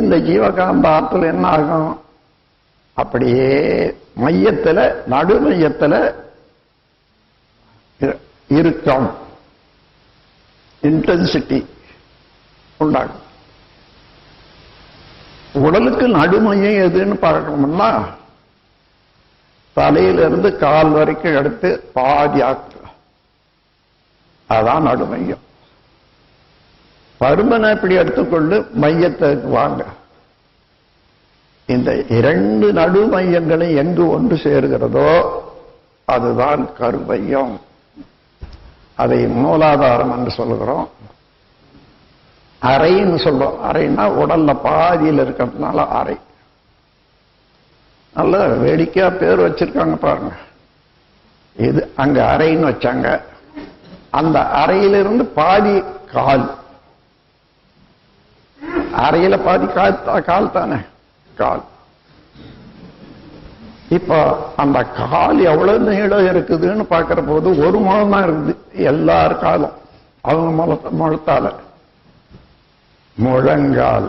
இந்த ஜீவகாந்த ஆற்றல் என்ன ஆகும் அப்படியே மையத்துல நடு மையத்துல இன்டென்சிட்டி உண்டாகும். உடலுக்கு நடுமையம் எதுன்னு பார்க்கணும்னா தலையிலிருந்து கால் வரைக்கும் எடுத்து பாதி ஆக்கு அதான் நடுமையம். பருமனை இப்படி எடுத்துக்கொண்டு மையத்துக்கு வாங்க. இந்த இரண்டு நடு மையங்களும் எங்கு ஒன்று சேருகிறதோ அதுதான் கருமையம். அதை மூலாதாரம் என்று சொல்லுகிறோம். அறைன்னு சொல்றோம். அறைன்னா உடல்ல பாதியில் இருக்கிறதுனால அறை. நல்ல வேடிக்கையா பேர் வச்சிருக்காங்க பாருங்க. இது அங்க அறைன்னு வச்சாங்க. அந்த அறையிலிருந்து பாதி கால். அறையில பாதி காத்தா கால் தானே? கால். இப்ப அந்த கால் எவ்வளவு நீளம் இருக்குதுன்னு பாக்குற போது ஒரு முழம் தான் இருக்குது எல்லார் காலம். அவங்க முழத்த முழத்தால. முழங்கால்.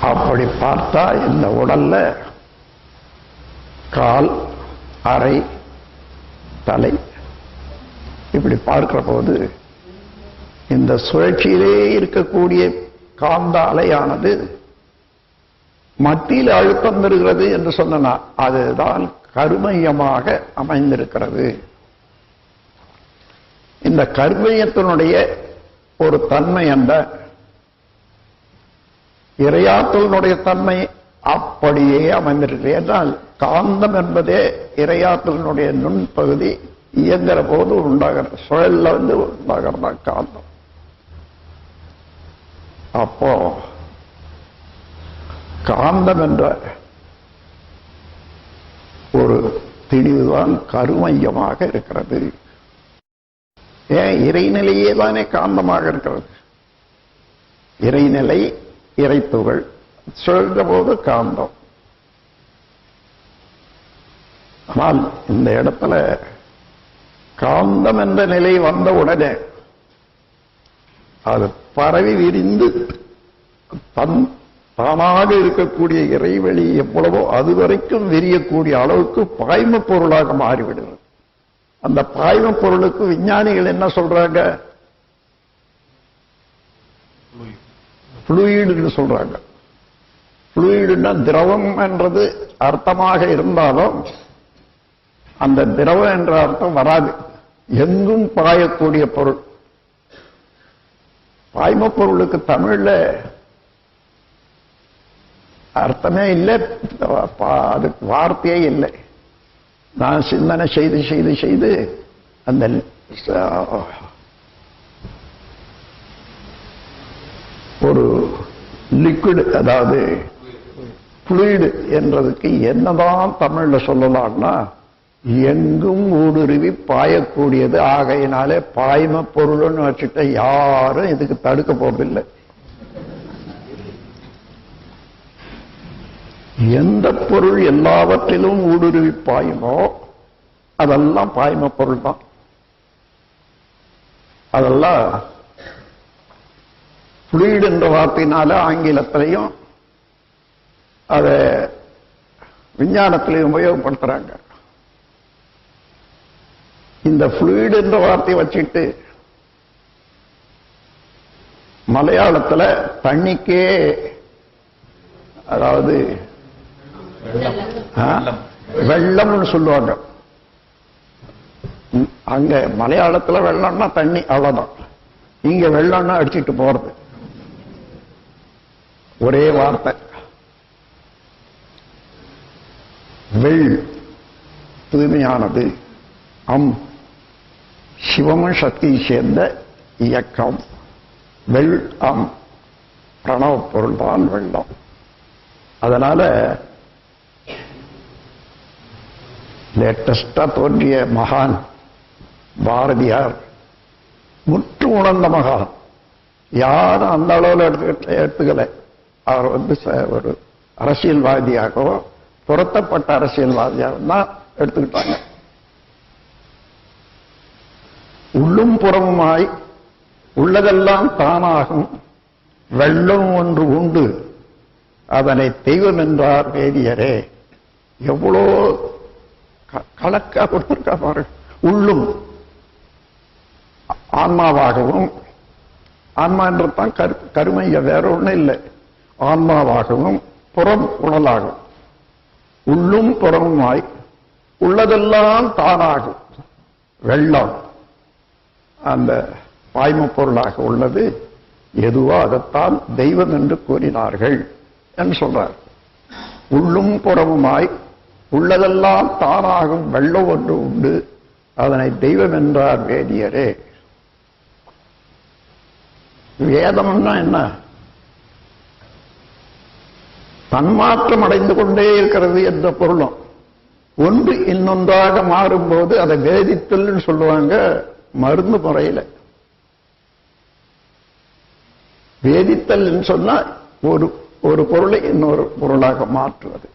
அப்படி பார்த்தா இந்த உடல்ல கால் அரை தலை இப்படி பார்க்கிற போது இந்த சுழற்சியிலே இருக்கக்கூடிய காந்த அலையானது மத்தியில் அழுத்தம் பெறுகிறது என்று சொன்னா அதுதான் கருமையமாக அமைந்திருக்கிறது. இந்த கருமையத்தினுடைய ஒரு தன்மை என்ற இறையாற்றலினுடைய தன்மை அப்படியே அமைந்திருக்கிறது. என்றால் காந்தம் என்பதே இறையாற்றலினுடைய நுண்பகுதி. இயங்குற போது உண்டாகிற சுழல்ல வந்து உண்டாகிறதா காந்தம் அப்போ காந்தம் என்ற ஒரு திணிவுதான் கருமையமாக இருக்கிறது. ஏன்? இறைநிலையே தானே காந்தமாக இருக்கிறது. இறைநிலை இறைத்துகள் சுழன்ற போது காந்தம். ஆனால் இந்த இடத்துல காந்தம் என்ற நிலை வந்த உடனே அது பரவி விரிந்து தன் தானாக இருக்கக்கூடிய இறைவெளி எவ்வளவோ அதுவரைக்கும் விரியக்கூடிய அளவுக்கு பாய்ம பொருளாக மாறிவிடுகிறது அந்த பாய்ம பொருளுக்கு விஞ்ஞானிகள் என்ன சொல்றாங்க? புளுயிடுன்னு சொல்றாங்க. புளுயிடுன்னா திரவம் என்றது அர்த்தமாக இருந்தாலும் அந்த திரவம் என்ற அர்த்தம் வராது. எங்கும் பாயக்கூடிய பொருள். பாய்ம பொருளுக்கு தமிழ்ல அர்த்தமே இல்லை. அதுக்கு வார்த்தையே இல்லை. நான் சிந்தனை செய்து செய்து செய்து அந்த ஒரு லிக்விட் அதாவது ஃப்ளூயிடு என்றதுக்கு என்னதான் தமிழ்ல சொல்லலாம்னா எங்கும் ஊடுருவி பாயக்கூடியது. ஆகையினாலே பாய்ம பொருள்னு வச்சுட்ட யாரும் இதுக்கு தடுக்க போவதில்லை எந்த பொருள் எல்லாவற்றிலும் ஊடுருவி பாயுமோ அதெல்லாம் பாய்ம பொருள் தான் அதெல்லாம் புளீடு என்ற வார்த்தையினால ஆங்கிலத்திலையும் அதை விஞ்ஞானத்திலையும் உபயோகப்படுத்துறாங்க. இந்த ஃப்ளூயிடு என்ற வார்த்தையை வச்சுட்டு மலையாளத்துல தண்ணிக்கே அதாவது வெள்ளம்னு சொல்லுவாங்க. அங்க மலையாளத்துல வெள்ளம்னா தண்ணி அவ்வளவுதான். இங்க வெள்ளம்னா அடிச்சுட்டு போறது. ஒரே வார்த்தை. வெள் தூய்மையானது. அம் சிவமும் சக்தியும் சேர்ந்த இயக்கம் வெள் அம் பிரணவ பொருள்தான் வெள்ளம் அதனால லேட்டஸ்டா தோன்றிய மகான் பாரதியார் முற்று உணர்ந்த மகான் யாரும் அந்த அளவில் எடுத்துக்கிட்ட எடுத்துக்கல அவர் வந்து ஒரு அரசியல்வாதியாகவோ துரத்தப்பட்ட அரசியல்வாதியாக தான் எடுத்துக்கிட்டாங்க உள்ளும் புறமுமாய் உள்ளதெல்லாம் தானாகும். வெள்ளம் ஒன்று உண்டு. அதனை தெய்வம் என்றார் வேதியரே. எவ்வளோ க- கலக்கா கொடுத்திருக்கா பாரு உள்ளும் ஆன்மாவாகவும் ஆன்மா என்றதான் கரு கருமைய வேற ஒன்றும் இல்லை. ஆன்மாவாகவும் புறம் உடலாகும். உள்ளும் புறமுமாய் உள்ளதெல்லாம் தானாகும். வெள்ளம். அந்த பாய்ம பொருளாக உள்ளது. எதுவோ அதைத்தான் தெய்வம் என்று கூறினார்கள் என்று சொல்றார். உள்ளும் புறமுமாய் உள்ளதெல்லாம் தானாகும் வெள்ளம் ஒன்று உண்டு. அதனை தெய்வம் என்றார் வேதியரே. வேதம்னா என்ன? தன்மாற்றம் அடைந்து கொண்டே இருக்கிறது என்ற பொருளும். ஒன்று இன்னொன்றாக மாறும்போது அதை வேதித்தல்னு சொல்லுவாங்க. மருந்து முறையில. வேதித்தல் சொன்னா ஒரு ஒரு பொருளை இன்னொரு பொருளாக மாற்றுவது.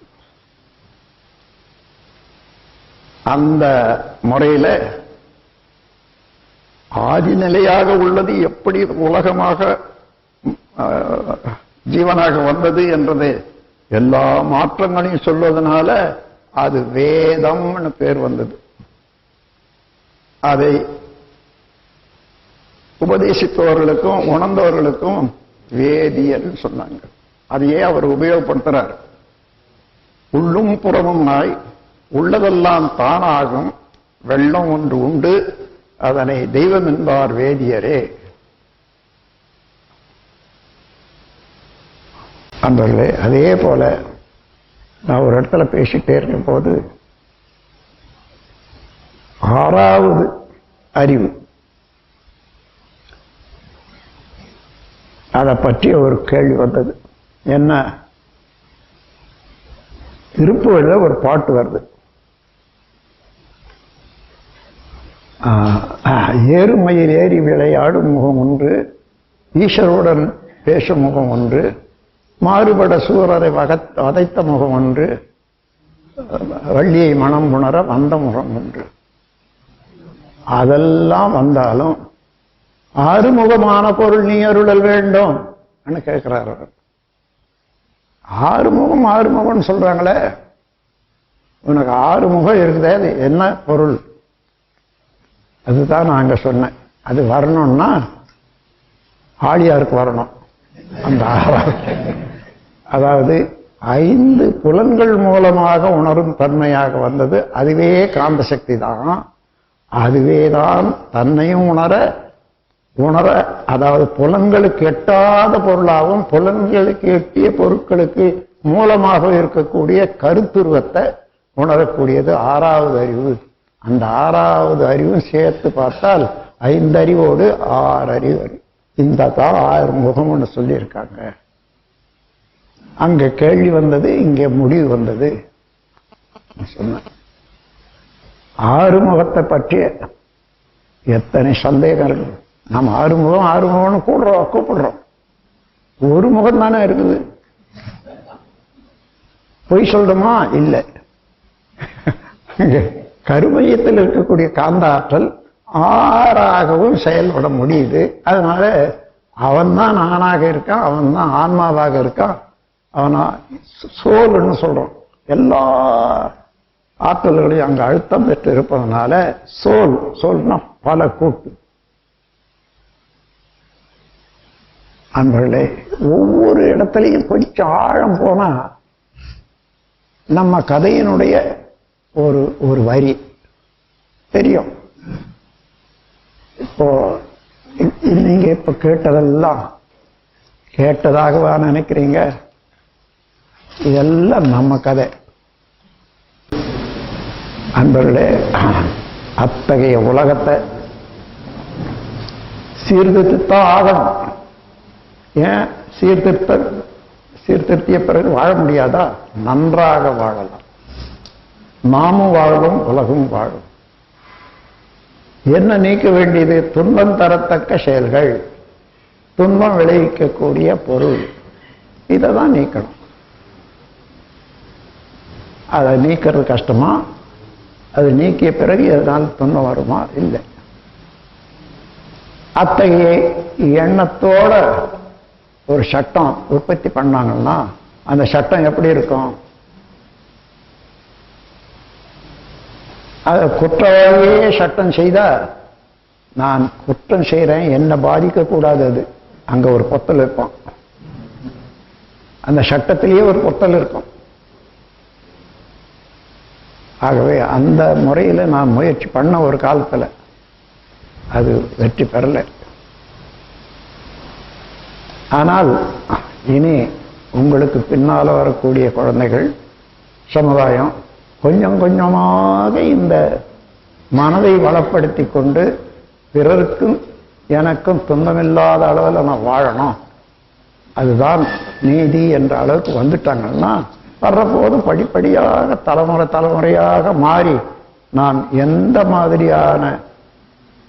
அந்த முறையில ஆதிநிலையாக உள்ளது எப்படி உலகமாக ஜீவனாக வந்தது என்றது எல்லா மாற்றங்களையும் சொல்வதனால அது வேதம்னு பேர் வந்தது. அதை உபதேசித்தவர்களுக்கும் உணர்ந்தவர்களுக்கும் வேதியல் சொன்னாங்க. அதையே அவர் உபயோகப்படுத்துறார். உள்ளும் புறமும் நாய் உள்ளதெல்லாம் தானாகும் வெள்ளம் ஒன்று உண்டு அதனை தெய்வம் என்பார் வேதியரே. அன்பர்களே அதே போல நான் ஒரு இடத்துல பேசிட்டே இருக்கும் போது ஆறாவது அறிவு. அதை பற்றி ஒரு கேள்வி வந்தது. என்ன? திருப்பூரில் ஒரு பாட்டு வருது. ஏறுமையில் ஏறி விளையாடும் முகம் ஒன்று ஈஸ்வருடன் பேசும் முகம் ஒன்று மாறுபட சூரரை வகத் வதைத்த முகம் ஒன்று வள்ளியை மனம் உணர வந்த முகம் ஒன்று. அதெல்லாம் வந்தாலும் ஆறுமுகமான பொருள் நீ அருளல் வேண்டும் கேட்கிறார் அவர். ஆறுமுகம் ஆறுமுகம்னு சொல்றாங்களே. உனக்கு ஆறு முகம் இருக்குதே அது என்ன பொருள்? அதுதான் நான் அங்கே சொன்னேன். அது வரணும்னா ஆழியாருக்கு வரணும். அந்த அதாவது ஐந்து புலன்கள் மூலமாக உணரும் தன்மையாக வந்தது அதுவே காந்த சக்தி தான். அதுவே தான் தன்னையும் உணர உணர அதாவது புலன்களுக்கு எட்டாத பொருளாகவும் புலன்களுக்கு எட்டிய பொருட்களுக்கு மூலமாக இருக்கக்கூடிய கருத்துருவத்தை உணரக்கூடியது ஆறாவது அறிவு. அந்த ஆறாவது அறிவும் சேர்த்து பார்த்தால் ஐந்து அறிவோடு ஆறு அறிவு. இந்த தான் ஆயிரம் முகம்னு சொல்லியிருக்காங்க. அங்க கேள்வி வந்தது இங்கே முடிவு வந்தது. சொன்னேன். ஆறுமுகத்தை பற்றிய எத்தனை சந்தேகம் இருக்கு நாம் ஆறுமுகம் ஆறுமுகம்னு கூடுறோம் கூப்பிடுறோம். ஒரு முகம் தானே இருக்குது. பொய் சொல்றோமா? இல்லை. கருமையத்தில் இருக்கக்கூடிய காந்த ஆற்றல் ஆறாகவும் செயல்பட முடியுது. அதனால அவன் தான் நானாக இருக்கான் அவன் தான் ஆன்மாவாக இருக்கான். அவனா சோல்னு சொல்றோம். எல்லா ஆற்றல்களையும் அங்கே அழுத்தம் பெற்று இருப்பதனால சோல் சோல்னா பல கூட்டு. அன்பர்களே ஒவ்வொரு இடத்துலையும் கொஞ்சம் ஆழம் போனா நம்ம கதையினுடைய ஒரு ஒரு வரி. தெரியும். இப்போ நீங்கள் இப்போ நீங்க இப்ப கேட்டதெல்லாம் கேட்டதாகவா நினைக்கிறீங்க? இதெல்லாம் நம்ம கதை. அன்பர்களே அத்தகைய உலகத்தை சீர்திருத்தத்தான் ஆகணும். ஏன் சீர்திருத்த சீர்திருத்திய பிறகு வாழ முடியாதா? நன்றாக வாழலாம். நாமும் வாழும் உலகும் வாழும். என்ன நீக்க வேண்டியது? துன்பம் தரத்தக்க செயல்கள். துன்பம் விளைவிக்கக்கூடிய பொருள். இதை தான் நீக்கணும். அதை நீக்கிறது கஷ்டமா? அது நீக்கிய பிறகு எதனால் துன்பம் வருமா? இல்லை. அத்தகைய எண்ணத்தோட ஒரு சட்டம் உற்பத்தி பண்ணாங்கன்னா அந்த சட்டம் எப்படி இருக்கும்? அது குற்றவாளியே சட்டம் செய்தா நான் குற்றம் செய்கிறேன் என்னை பாதிக்கக்கூடாது அது. அங்க ஒரு பொத்தல் இருக்கும். அந்த சட்டத்திலேயே ஒரு பொத்தல் இருக்கும். ஆகவே அந்த முறையில் நான் முயற்சி பண்ண ஒரு காலத்தில் அது வெற்றி பெறலை. ஆனால் இனி உங்களுக்கு பின்னால் வரக்கூடிய குழந்தைகள் சமுதாயம் கொஞ்சம் கொஞ்சமாக இந்த மனதை வளப்படுத்தி கொண்டு பிறருக்கும் எனக்கும் துன்பமில்லாத அளவில் நான் வாழணும். அதுதான் நீதி என்ற அளவுக்கு வந்துட்டாங்கன்னா வர்றபோது படிப்படியாக தலைமுறை தலைமுறையாக மாறி நான் எந்த மாதிரியான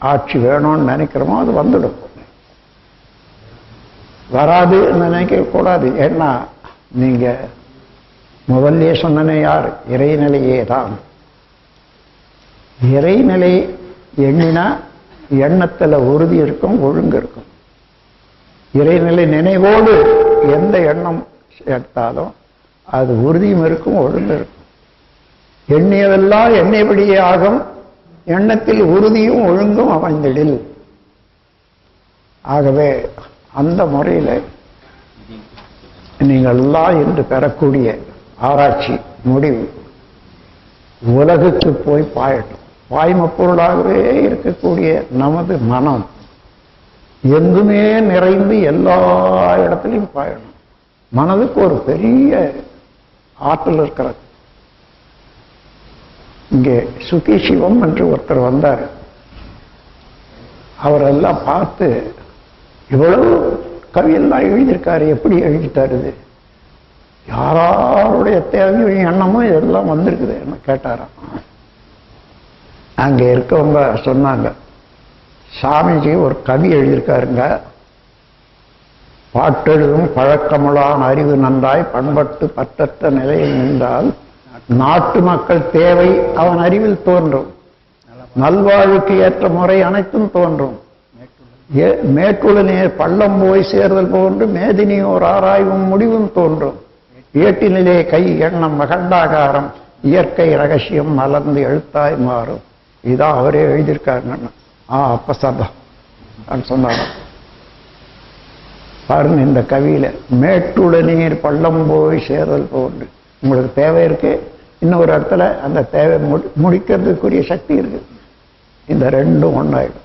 ஆட்சி வேணும்னு நினைக்கிறோமோ அது வந்துடும். வராதுன்னு நினைக்க கூடாது ஏன்னா நீங்க முதல்ல சொன்னனே யார்? இறைநிலையே தான். இறைநிலை எண்ணினா எண்ணத்துல உறுதி இருக்கும் ஒழுங்கு இருக்கும். இறைநிலை நினைவோடு எந்த எண்ணம் எடுத்தாலும் அது உறுதியும் இருக்கும் ஒழுங்கு இருக்கும். எண்ணியதெல்லாம் எண்ணியபடியே ஆகும். எண்ணத்தில் உறுதியும் ஒழுங்கும் அமைந்திடில். ஆகவே அந்த முறையில் நீங்கள் எல்லாம் இன்று பெறக்கூடிய ஆராய்ச்சி முடிவு உலகுக்கு போய் பாயட்டும். பாய்ம பொருளாகவே இருக்கக்கூடிய நமது மனம் எங்குமே நிறைந்து எல்லா இடத்துலையும் பாயணும். மனதுக்கு ஒரு பெரிய ஆற்றல் இருக்கிறது. இங்கே சுகி சிவம் என்று ஒருத்தர் வந்தார். அவரெல்லாம் பார்த்து இவ்வளவு கவியெல்லாம் எழுதியிருக்காரு எப்படி எழுதிட்டாரு இது யாராருடைய தேவையும் எண்ணமும் இதெல்லாம் வந்திருக்குது என்ன கேட்டாராம். அங்கே இருக்கவங்க சொன்னாங்க சாமிஜி ஒரு கவி எழுதியிருக்காருங்க. பாட்டெழுதும் பழக்கமுளான் அறிவு நன்றாய் பண்பட்டு பற்றற்ற நிலையில் நின்றால் நாட்டு மக்கள் தேவை அவன் அறிவில் தோன்றும். நல்வாழ்வுக்கு ஏற்ற முறை அனைத்தும் தோன்றும். ஏ- மேட்டுள நீர் பள்ளம் போய் சேர்தல் போன்று மேதினியோர் ஆராய்வும் முடிவும் தோன்றும். ஏட்டினிலே கை எண்ணம் மகண்டாகாரம் இயற்கை ரகசியம் மலர்ந்து எழுத்தாய் மாறும். இதான் அவரே எழுதியிருக்காருங்க ஆ அப்ப சபா சொன்னாங்க பாருங்க இந்த கவியில மேட்டுள நீர் பள்ளம் போய் சேர்தல் போன்று. உங்களுக்கு தேவை இருக்கு? இன்னொரு இடத்துல அந்த தேவை முடி- முடிக்கிறதுக்குரிய சக்தி இருக்கு. இந்த ரெண்டும் ஒன்றாயிடும்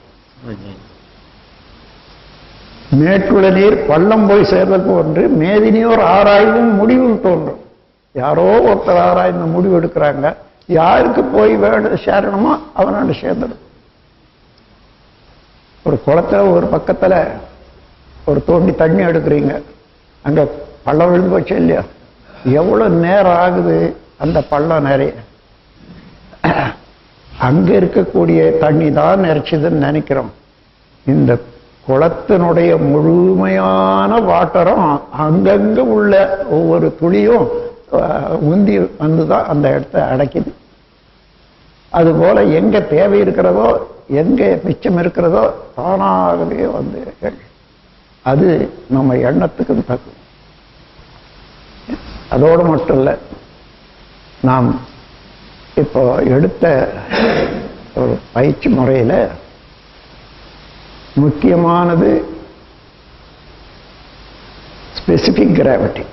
மேட்டுள நீர் பள்ளம் போய் சேர்தல் போன்று மேதினியோர் ஆராய்வும் முடிவு தோன்றும். யாரோ ஒருத்தர் ஆராய்ந்து முடிவு எடுக்கிறாங்க. யாருக்கு போய் வேணும் சேரணுமோ அவனோட சேர்ந்துடும். ஒரு குளத்துல ஒரு பக்கத்துல ஒரு தோண்டி தண்ணி எடுக்கிறீங்க. அங்க பள்ளம் விழுந்து போச்சு இல்லையா? எவ்வளவு நேரம் ஆகுது அந்த பள்ளம் நிறைய? அங்க இருக்கக்கூடிய தண்ணி தான் நிறைச்சிதுன்னு நினைக்கிறோம். இந்த குளத்தினுடைய முழுமையான வாட்டரும் அங்கங்கே உள்ள ஒவ்வொரு துளியும் உந்தி வந்து வந்துதான் அந்த இடத்த அடைக்குது. அதுபோல் எங்கே தேவை இருக்கிறதோ எங்கே மிச்சம் இருக்கிறதோ தானாகவே வந்து அது நம்ம எண்ணத்துக்கு தக்கும் அதோடு மட்டும் இல்லை நாம் இப்போ எடுத்த ஒரு பயிற்சி முறையில் முக்கியமானது ஸ்பெசிஃபிக் கிராவிட்டி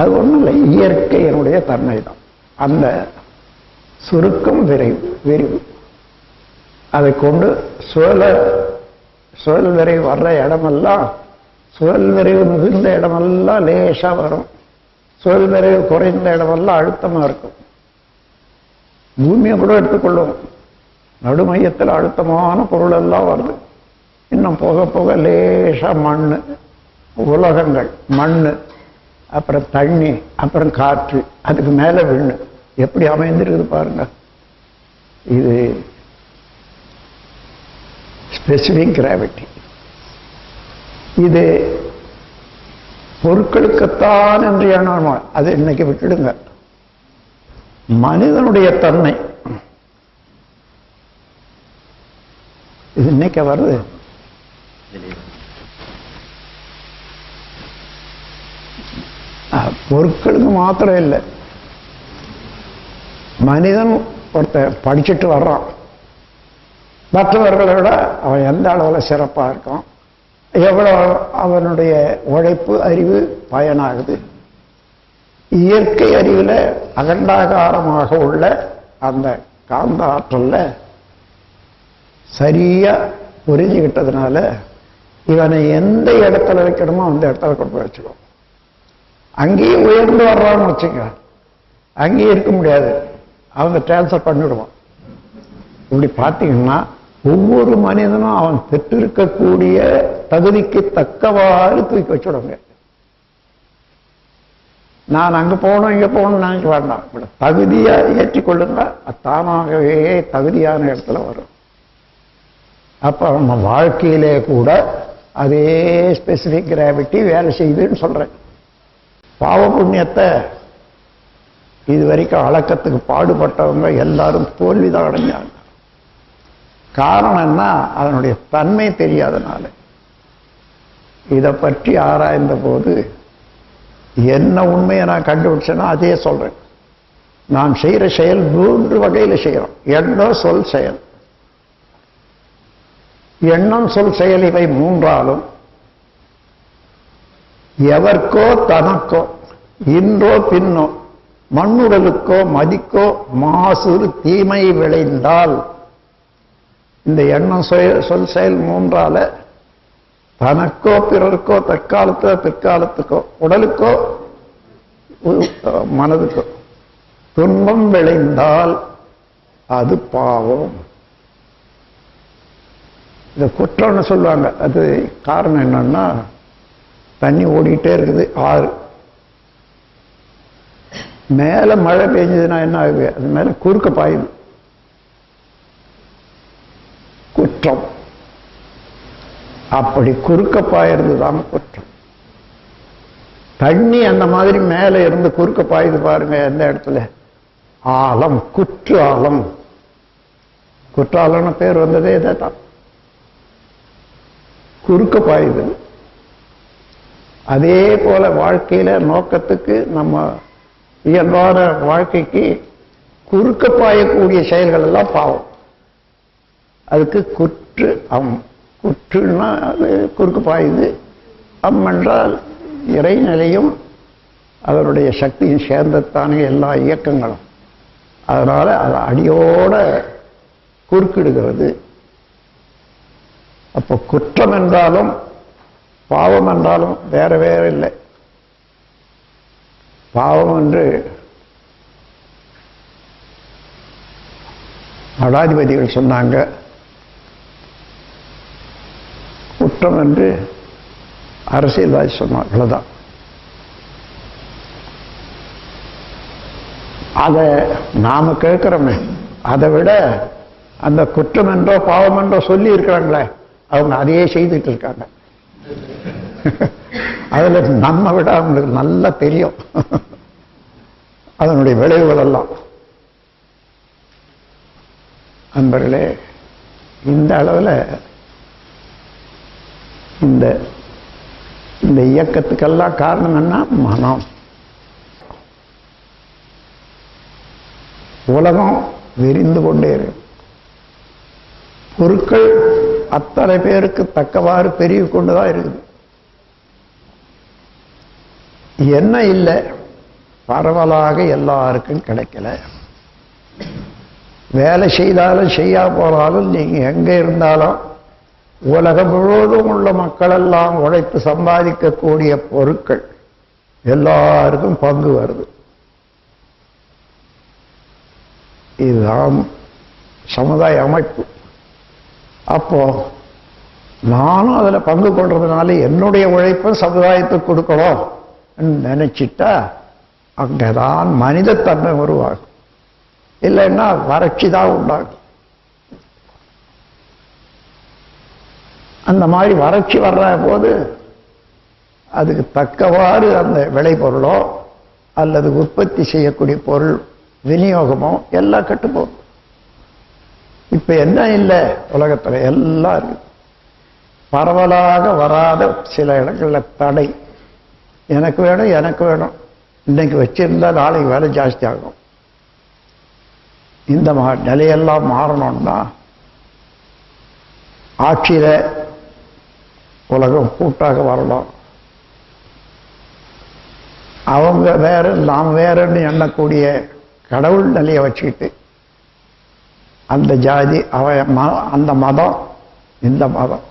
அது ஒன்றும் இல்லை இயற்கையினுடைய தன்மை தான் அந்த சுருக்கம் விரைவு விரிவு. அதை கொண்டு சுழல சுழல் விரைவு வர்ற இடமெல்லாம் சுழல் விரைவு மிகுந்த இடமெல்லாம் லேசாக வரும். சுழல் விரைவு குறைந்த இடமெல்லாம் அழுத்தமாக இருக்கும். பூமியை கூட எடுத்துக்கொள்ளும் நடுமையத்தில் அழுத்தமான பொருள் எல்லாம் வருது. இன்னும் போக போக லேசாக மண் உலகங்கள் மண் அப்புறம் தண்ணி அப்புறம் காற்று அதுக்கு மேலே விண்ணு. எப்படி அமைந்திருக்குது பாருங்க. இது ஸ்பெசிஃபிக் கிராவிட்டி இது பொருட்களுக்குத்தான் என்று எண்ணணும்? அது இன்னைக்கு விட்டுடுங்க. மனிதனுடைய தன்மை இது இன்னைக்கு வருது பொருட்களுக்கு மாத்திரம் இல்லை மனிதன் ஒருத்தன் படிச்சுட்டு வர்றான் மற்றவர்களை விட அவன் எந்த அளவில் சிறப்பாக இருக்கான் எவ்வளோ அவனுடைய உழைப்பு அறிவு பயனாகுது இயற்கை அறிவில் அகண்டாகாரமாக உள்ள அந்த காந்த ஆற்றல்ல சரியா புரிஞ்சுக்கிட்டதுனால இவனை எந்த இடத்துல வைக்கணுமோ அந்த இடத்துல கொண்டு போய் வச்சுக்கோ. அங்கேயும் உயர்ந்து வர்றான்னு வச்சுக்க. அங்கேயும் இருக்க முடியாது. அவங்க டிரான்ஸ்ஃபர் பண்ணிவிடுவான் இப்படி பார்த்தீங்கன்னா ஒவ்வொரு மனிதனும் அவன் பெற்றிருக்கக்கூடிய தகுதிக்கு தக்கவாறு தூக்கி வச்சுடுங்க. நான் அங்க போகணும் இங்க போகணும்னு நினைக்க வேண்டாம். இப்படி தகுதியா ஏற்றிக்கொள்ளுங்க. தானாகவே தகுதியான இடத்துல வரும். அப்போ நம்ம வாழ்க்கையிலே கூட அதே ஸ்பெசிஃபிக் கிராவிட்டி வேலை செய்யுதுன்னு சொல்கிறேன் பாவ புண்ணியத்தை இது வரைக்கும் அளக்கத்துக்கு பாடுபட்டவங்க எல்லாரும் தோல்விதான் அடைஞ்சாங்க. காரணம் என்ன? அதனுடைய தன்மை தெரியாதனால. இதை பற்றி ஆராய்ந்த போது என்ன உண்மையை நான் கண்டுபிடிச்சேன்னா அதே சொல்கிறேன் நாம் செய்கிற செயல் மூன்று வகையில் செய்கிறோம். எண்ணம் சொல் செயல். எண்ணம் சொல் செயல் இவை மூன்றாலும். எவர்க்கோ தனக்கோ இன்றோ பின்னோ மண்ணுடலுக்கோ மதிக்கோ மாசு தீமை விளைந்தால் இந்த எண்ணம் சொல் சொல் செயல் மூன்றால தனக்கோ பிறருக்கோ தற்காலத்தோ பிற்காலத்துக்கோ உடலுக்கோ உ- மனதுக்கோ துன்பம் விளைந்தால் அது பாவம். இந்த குற்றம்னு சொல்லுவாங்க. அது காரணம் என்னன்னா தண்ணி ஓடிக்கிட்டே இருக்குது ஆறு. மேல மழை பெஞ்சதுன்னா என்ன ஆகுது? அது மேல குறுக்க பாயுது குற்றம். அப்படி குறுக்க பாயிறது தான் குற்றம். தண்ணி அந்த மாதிரி மேல இருந்து குறுக்க பாயுது பாருங்க எந்த இடத்துல? ஆழம் குற்று ஆழம் குற்றாலம்னு பேர் வந்ததே இதே தான் குறுக்க பாயுது அதே போல வாழ்க்கையில நோக்கத்துக்கு நம்ம இயல்பான வாழ்க்கைக்கு குறுக்க பாயக்கூடிய செயல்கள் எல்லாம் பாவம். அதுக்கு குற்று அம். குற்றுன்னா அது குறுக்கு பாயுது அம் என்றால் இறைநிலையும் அதனுடைய சக்தியும் சேர்ந்தத்தானே எல்லா இயக்கங்களும். அதனால் அதை அடியோட குறுக்கிடுகிறது. அப்போ குற்றம் என்றாலும் பாவம் என்றாலும் வேற வேற இல்லை. பாவம் என்று மடாதிபதிகள் சொன்னாங்க. குற்றம் என்று அரசியல்வாதி சொன்னார். அவ்வளோதான் அதை நாம கேட்குறோமே. அதை விட அந்த குற்றம் என்றோ பாவம் என்றோ சொல்லி இருக்கிறாங்களே. அவங்க அதையே செய்துட்டு இருக்காங்க. அதுல நம்ம விட அவங்களுக்கு நல்லா தெரியும். அதனுடைய விளைவுகள் எல்லாம். அன்பர்களே இந்த அளவில் இந்த இந்த இயக்கத்துக்கெல்லாம் காரணம் என்ன? மனம். உலகம் விரிந்து கொண்டே இருக்கு. பொருட்கள் அத்தனை பேருக்கு தக்கவாறு பெருகி கொண்டுதான் இருக்குது. என்ன இல்லை பரவலாக எல்லாருக்கும் கிடைக்கல. வேலை செய்தாலும் செய்யா போனாலும் நீங்கள் எங்கே இருந்தாலும் உலகம் முழுவதும் உள்ள மக்கள் எல்லாம் உழைத்து சம்பாதிக்கக்கூடிய பொருட்கள் எல்லாருக்கும் பங்கு வருது. இதுதான் சமுதாய அமைப்பு. அப்போ நானும் அதில் பங்கு கொள்றதுனால என்னுடைய உழைப்பை சமுதாயத்துக்கு கொடுக்கணும். நினைச்சிட்டா அங்கதான் மனிதத்தன்மை உருவாகும். இல்லைன்னா வறட்சி தான் உண்டாகும். அந்த மாதிரி வறட்சி வர்ற போது அதுக்கு தக்கவாறு அந்த விளைபொருளோ அல்லது உற்பத்தி செய்யக்கூடிய பொருள் விநியோகமோ எல்லாம் கட்டுப்போகும் இப்ப என்ன இல்லை? உலகத்துல எல்லாம் இருக்கு. பரவலாக வராத சில இடங்கள்ல தடை. எனக்கு வேணும் எனக்கு வேணும். இன்னைக்கு வச்சிருந்தா நாளைக்கு வேலை ஜாஸ்தி ஆகும். இந்த மா நிலையெல்லாம் மாறணும்னா ஆட்சியில உலகம் கூட்டாக வரணும். அவங்க வேற நாம் வேறன்னு எண்ணக்கூடிய கடவுள் நிலையை வச்சுக்கிட்டு அந்த ஜாதி அவன் அந்த மதம் இந்த மதம்.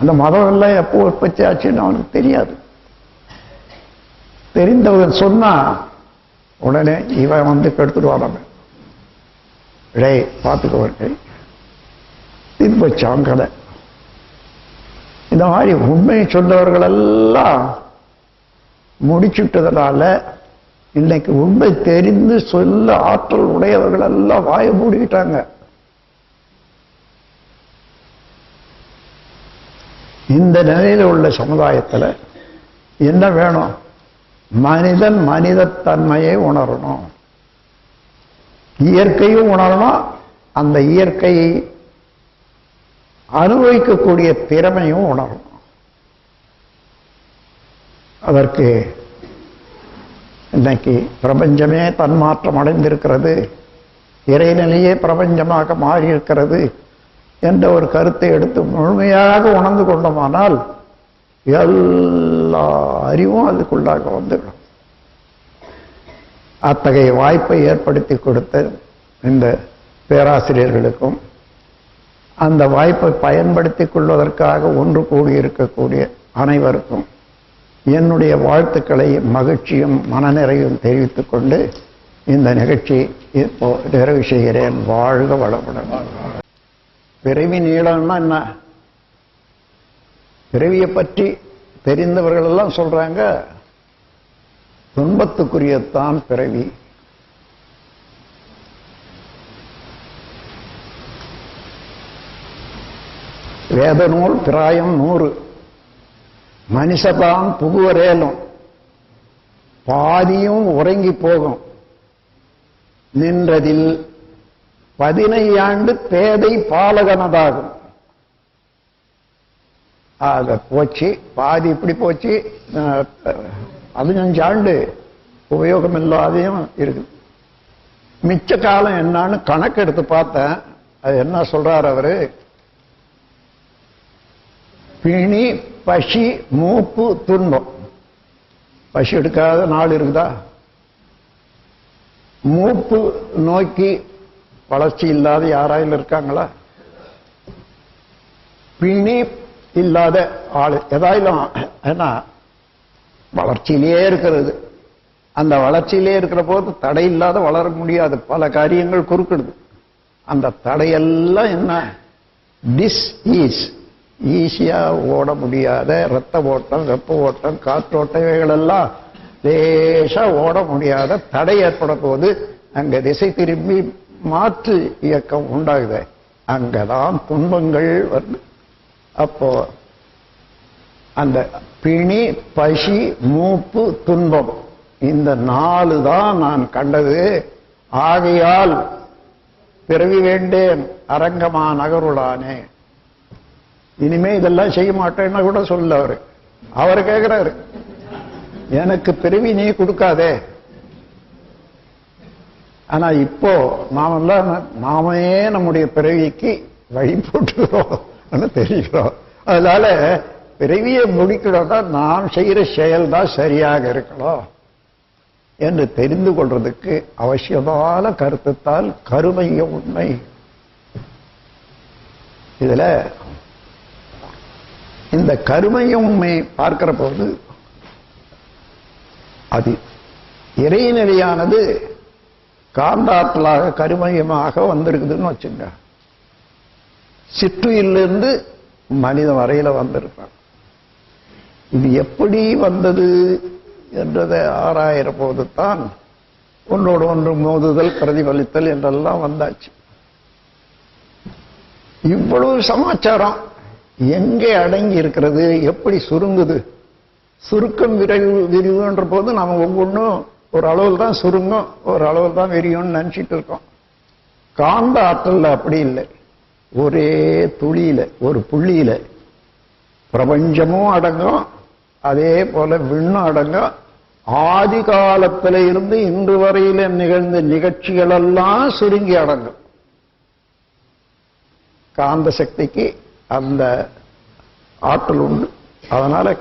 அந்த மதம் எல்லாம் எப்போ உற்பத்தி ஆச்சுன்னு அவனுக்கு தெரியாது. தெரிந்தவன் சொன்னா உடனே இவன் வந்து கெடுத்துடுவான் இடே பார்த்துக்கோ இது போச்சான் கதை இந்த மாதிரி உண்மையை சொன்னவர்கள் எல்லாம் முடிச்சுட்டதுனால இன்னைக்கு உண்மை தெரிந்து சொல்ல ஆற்றல் உடையவர்கள் எல்லாம் வாய மூடிக்கிட்டாங்க. இந்த நிலையில் உள்ள சமுதாயத்தில் என்ன வேணும்? மனிதன் மனிதத்தன்மையை உணரணும். இயற்கையும் உணரணும். அந்த இயற்கையை அனுபவிக்கக்கூடிய திறமையும் உணரணும். அதற்கு இன்னைக்கு பிரபஞ்சமே தன்மாற்றம் அடைந்திருக்கிறது. இறைநிலையே பிரபஞ்சமாக மாறியிருக்கிறது என்ற ஒரு கருத்தை எடுத்து முழுமையாக உணர்ந்து கொண்டோமானால் எல்லா அறிவும் அதுக்குள்ளாக வந்துவிடும். அத்தகைய வாய்ப்பை ஏற்படுத்தி கொடுத்த இந்த பேராசிரியர்களுக்கும் அந்த வாய்ப்பை பயன்படுத்தி கொள்வதற்காக ஒன்று கூடியிருக்கக்கூடிய அனைவருக்கும் என்னுடைய வாழ்த்துக்களை மகிழ்ச்சியும் மனநிறைவும் தெரிவித்துக் கொண்டு இந்த நிகழ்ச்சி இப்போ நிறைவு செய்கிறேன். வாழ்க வளமுடன். பிறவி நீளம்னா என்ன? பிறவியை பற்றி தெரிந்தவர்கள் எல்லாம் சொல்றாங்க துன்பத்துக்குரியத்தான் பிறவி. வேத நூல் பிராயம் நூறு. மனுஷதான் புகுவரேலும் பாதியும் உறங்கி போகும். நின்றதில் பதினையாண்டு பேதை பாலகனதாகும். ஆக போச்சு பாதி இப்படி போச்சு அஹ், பதினஞ்சு ஆண்டு உபயோகம் இல்லாதையும் இருக்குது. மிச்ச காலம் என்னன்னு கணக்கெடுத்து பார்த்தேன். அது என்ன சொல்றாரு அவரு? பிணி பசி மூப்பு துன்பம். பசி எடுக்காத நாள் இருக்குதா மூப்பு நோக்கி வளர்ச்சி இல்லாத யாராயில் இருக்காங்களா? பிணி இல்லாத ஆள். எதாயிலும் ஏன்னா வளர்ச்சியிலேயே இருக்கிறது. அந்த வளர்ச்சியிலே இருக்கிற போது தடை இல்லாத வளர முடியாது. பல காரியங்கள் குறுக்கிடுது. அந்த தடையெல்லாம் என்ன? டிஸ் ஈஸ் ஈஸியாக ஓட முடியாத ரத்த ஓட்டம் வெப்ப ஓட்டம் காற்றோட்டம் இவைகளெல்லாம் லேசாக ஓட முடியாத தடை ஏற்பட போது அங்கே திசை திரும்பி மாற்று இயக்கம் உண்டாகுது. அங்கதான் துன்பங்கள் வந்து அப்போ அந்த பிணி பசி மூப்பு துன்பம் இந்த நாலு தான் நான் கண்டது. ஆகையால் பிறவி வேண்டேன் அரங்கமா நகருளானே. இனிமே இதெல்லாம் செய்ய மாட்டேன்னா கூட சொல்ல அவரு அவர் கேட்கிறாரு எனக்கு பிறவி நீ கொடுக்காதே. ஆனா இப்போ நாமெல்லாம் நாமே நம்முடைய பிறவிக்கு வழி போட்டுக்கிறோம் தெரிகிறோம். அதனால பிறவியை முடிக்கிறதா நாம் செய்கிற செயல் தான் சரியாக இருக்கணும் என்று தெரிந்து கொள்றதுக்கு அவசியமான கருத்துத்தால் கருமைய உண்மை. இதுல இந்த கருமையுமே பார்க்கிற போது அது இறைநிலையானது காந்தாற்றலாக கருமையமாக வந்திருக்குதுன்னு வச்சுங்க. சிற்றுயிலிருந்து மனிதன் வரையில வந்திருப்பாங்க இது எப்படி வந்தது என்றதை ஆராயிற போது தான் ஒன்றோடு ஒன்று மோதுதல் பிரதிபலித்தல் என்றெல்லாம் வந்தாச்சு. இவ்வளவு சமாச்சாரம். எங்கே அடங்கி இருக்கிறது? எப்படி சுருங்குது? சுருக்கம் விரைவு விரிவுன்ற போது நம்ம ஒவ்வொன்றும் ஒரு அளவில் தான் சுருங்கும் ஒரு அளவில் தான் விரியும்னு நினச்சிட்டு இருக்கோம். காந்த ஆற்றலில் அப்படி இல்லை. ஒரே துளியில ஒரு புள்ளியில பிரபஞ்சமும் அடங்கும் அதே போல விண்ணும் அடங்கும். ஆதி காலத்துல இருந்து இன்று வரையில நிகழ்ந்த நிகழ்ச்சிகள் எல்லாம் சுருங்கி அடங்கும். காந்த சக்திக்கு அந்த ஆற்றல் உண்டு. அதனால